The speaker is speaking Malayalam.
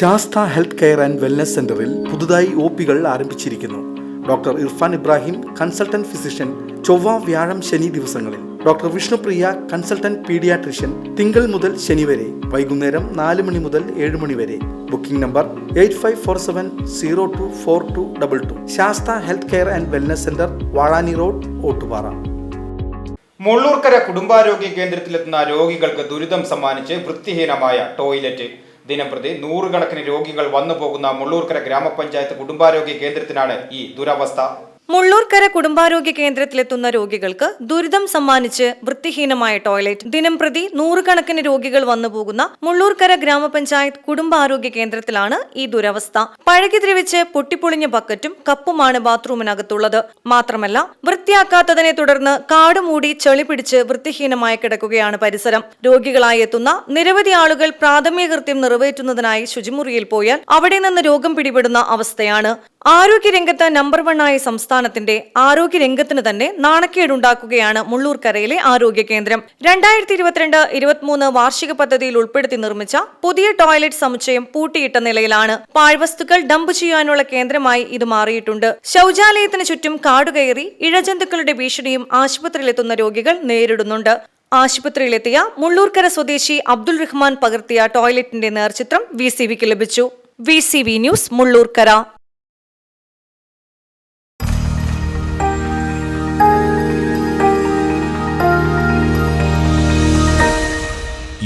Sastha health care and wellness സെന്ററിൽ പുതുതായി ഒ പികൾ ആരംഭിച്ചിരിക്കുന്നു. Doctor Irfan Ibrahim consultant physician ചൊവ്വ വ്യാഴം ശനി ദിവസങ്ങളിൽ. ഡോക്ടർ വിഷ്ണുപ്രിയ കൺസൾട്ടന്റ് പീഡിയാട്രിഷ്യൻ തിങ്കൾ മുതൽ ശനി വരെ വൈകുന്നേരം നാല് മണി മുതൽ ഏഴ് മണി വരെ. Booking number eight five four seven zero two four two double two. Sastha health care and wellness centre Vazhani road Ottupara. Mullurkara കുടുംബാരോഗ്യ കേന്ദ്രത്തിലെത്തുന്ന രോഗികൾക്ക് ദുരിതം സമ്മാനിച്ച് വൃത്തിഹീനമായ ടോയ്ലറ്റ്. ദിനംപ്രതി നൂറുകണക്കിന് രോഗികൾ വന്നു പോകുന്ന മുള്ളൂർക്കര ഗ്രാമപഞ്ചായത്ത് കുടുംബാരോഗ്യ കേന്ദ്രത്തിനാണ് ഈ ദുരവസ്ഥ. മുള്ളൂർക്കര കുടുംബാരോഗ്യ കേന്ദ്രത്തിലെത്തുന്ന രോഗികൾക്ക് ദുരിതം സമ്മാനിച്ച് വൃത്തിഹീനമായ ടോയ്ലറ്റ്. ദിനം പ്രതി നൂറുകണക്കിന് രോഗികൾ വന്നുപോകുന്ന മുള്ളൂർക്കര ഗ്രാമപഞ്ചായത്ത് കുടുംബാരോഗ്യ കേന്ദ്രത്തിലാണ് ഈ ദുരവസ്ഥ. പഴകി ദ്രവിച്ച് പൊട്ടിപ്പൊളിഞ്ഞ ബക്കറ്റും കപ്പുമാണ് ബാത്റൂമിനകത്തുള്ളത്. മാത്രമല്ല വൃത്തിയാക്കാത്തതിനെ തുടർന്ന് കാടുമൂടി ചെളി പിടിച്ച് വൃത്തിഹീനമായി കിടക്കുകയാണ് പരിസരം. രോഗികളായി എത്തുന്ന നിരവധി ആളുകൾ പ്രാഥമിക കൃത്യം നിറവേറ്റുന്നതിനായി ശുചിമുറിയിൽ പോയാൽ അവിടെ നിന്ന് രോഗം പിടിപെടുന്ന അവസ്ഥയാണ്. ആരോഗ്യരംഗത്ത് നമ്പർ വൺ ആയ സംസ്ഥാനത്തിന്റെ ആരോഗ്യരംഗത്തിന് തന്നെ നാണക്കേടുണ്ടാക്കുകയാണ് മുള്ളൂർക്കരയിലെ ആരോഗ്യ കേന്ദ്രം. രണ്ടായിരത്തി ഇരുപത്തിരണ്ട് ഇരുപത്തിമൂന്ന് വാർഷിക പദ്ധതിയിൽ ഉൾപ്പെടുത്തി നിർമ്മിച്ച പുതിയ ടോയ്ലറ്റ് സമുച്ചയം പൂട്ടിയിട്ട നിലയിലാണ് പാഴ്വസ്തുക്കൾ ഡംപ് ചെയ്യാനുള്ള കേന്ദ്രമായി ഇത് മാറിയിട്ടുണ്ട്. ശൌചാലയത്തിന് ചുറ്റും കാടുകയറി ഇഴജന്തുക്കളുടെ ഭീഷണിയും ആശുപത്രിയിലെത്തുന്ന രോഗികൾ നേരിടുന്നുണ്ട്. ആശുപത്രിയിലെത്തിയ മുള്ളൂർക്കര സ്വദേശി അബ്ദുൾ റഹ്മാൻ പകർത്തിയ ടോയ്ലറ്റിന്റെ നേർചിത്രം വി സി വിക്ക് ലഭിച്ചു. V C V news Mullurkara.